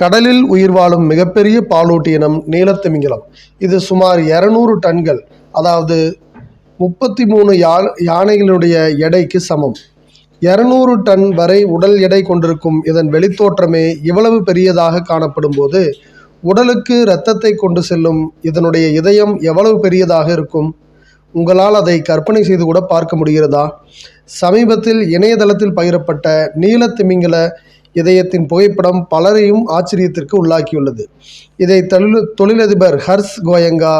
கடலில் உயிர் வாழும் மிகப்பெரிய பாலூட்டி இனம் நீலத்திமிங்கலம். இது சுமார் இரநூறு டன்கள் அதாவது முப்பத்தி மூணு யா யானைகளுடைய எடைக்கு சமம். இரநூறு டன் வரை உடல் எடை கொண்டிருக்கும் இதன் வெளித்தோற்றமே இவ்வளவு பெரியதாக காணப்படும் போது உடலுக்கு இரத்தத்தை கொண்டு செல்லும் இதனுடைய இதயம் எவ்வளவு பெரியதாக இருக்கும்? உங்களால் அதை கற்பனை செய்து கூட பார்க்க முடிகிறதா? சமீபத்தில் இணையதளத்தில் பகிரப்பட்ட நீலத்திமிங்கல இதயத்தின் புகைப்படம் பலரையும் ஆச்சரியத்திற்கு உள்ளாக்கியுள்ளது. இதை தொழில் தொழிலதிபர் ஹர்ஷ் கோயங்கா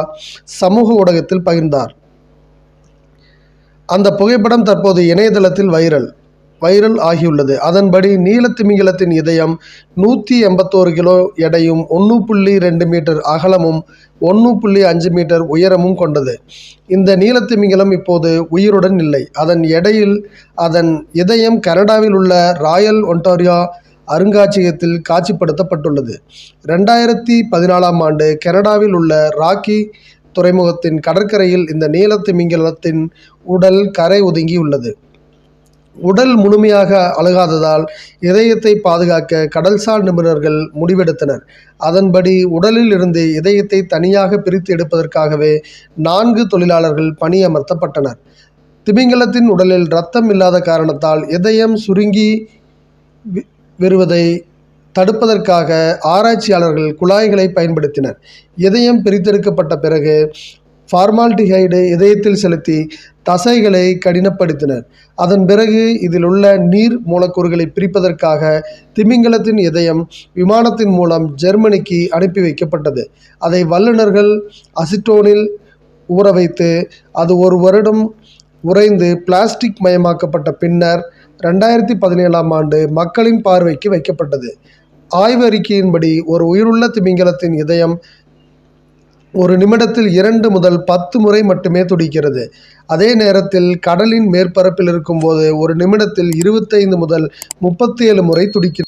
சமூக ஊடகத்தில் பகிர்ந்தார். அந்த புகைப்படம் தற்போது இணையதளத்தில் வைரல் வைரல் ஆகியுள்ளது. அதன்படி நீலத்திமிங்கலத்தின் இதயம் நூற்றி எண்பத்தோரு கிலோ எடையும் ஒன்று புள்ளி ரெண்டு மீட்டர் அகலமும் ஒன்று புள்ளி அஞ்சு மீட்டர் உயரமும் கொண்டது. இந்த நீலத்திமிங்கலம் இப்போது உயிருடன் இல்லை. அதன் எடையில் அதன் இதயம் கனடாவில் உள்ள ராயல் ஒன்டாரியா அருங்காட்சியகத்தில் காட்சிப்படுத்தப்பட்டுள்ளது. ரெண்டாயிரத்தி பதினாலாம் ஆண்டு கனடாவில் உள்ள ராக்கி துறைமுகத்தின் கடற்கரையில் இந்த நீலத்திமிங்கலத்தின் உடல் கரை ஒதுங்கியுள்ளது. உடல் முழுமையாக அழுகாததால் இதயத்தை பாதுகாக்க கடல்சார் நிபுணர்கள் முடிவெடுத்தனர். அதன்படி உடலில் இருந்து இதயத்தை தனியாக பிரித்து எடுப்பதற்காகவே நான்கு தொழிலாளர்கள் பணியமர்த்தப்பட்டனர். திமிங்கலத்தின் உடலில் இரத்தம் இல்லாத காரணத்தால் இதயம் சுருங்கி வருவதை தடுப்பதற்காக ஆராய்ச்சியாளர்கள் குழாய்களை பயன்படுத்தினர். இதயம் பிரித்தெடுக்கப்பட்ட பிறகு ஃபார்மால்டிஹைடு இதயத்தில் செலுத்தி தசைகளை கடினப்படுத்தினர். அதன் பிறகு இதில் உள்ள நீர் மூலக்கூறுகளை பிரிப்பதற்காக திமிங்கலத்தின் இதயம் விமானத்தின் மூலம் ஜெர்மனிக்கு அனுப்பி வைக்கப்பட்டது. அதை வல்லுநர்கள் அசிட்டோனில் ஊற வைத்து அது ஒரு வருடம் உறைந்து பிளாஸ்டிக் மயமாக்கப்பட்ட பின்னர் ரெண்டாயிரத்தி பதினேழாம் ஆண்டு மக்களின் பார்வைக்கு வைக்கப்பட்டது. ஆய்வறிக்கையின்படி ஒரு உயிருள்ள திமிங்கலத்தின் இதயம் ஒரு நிமிடத்தில் இரண்டு முதல் பத்து முறை மட்டுமே துடிக்கிறது. அதே நேரத்தில் கடலின் மேற்பரப்பில் இருக்கும்போது ஒரு நிமிடத்தில் இருபத்தைந்து முதல் முப்பத்தி ஏழு முறை துடிக்கிறது.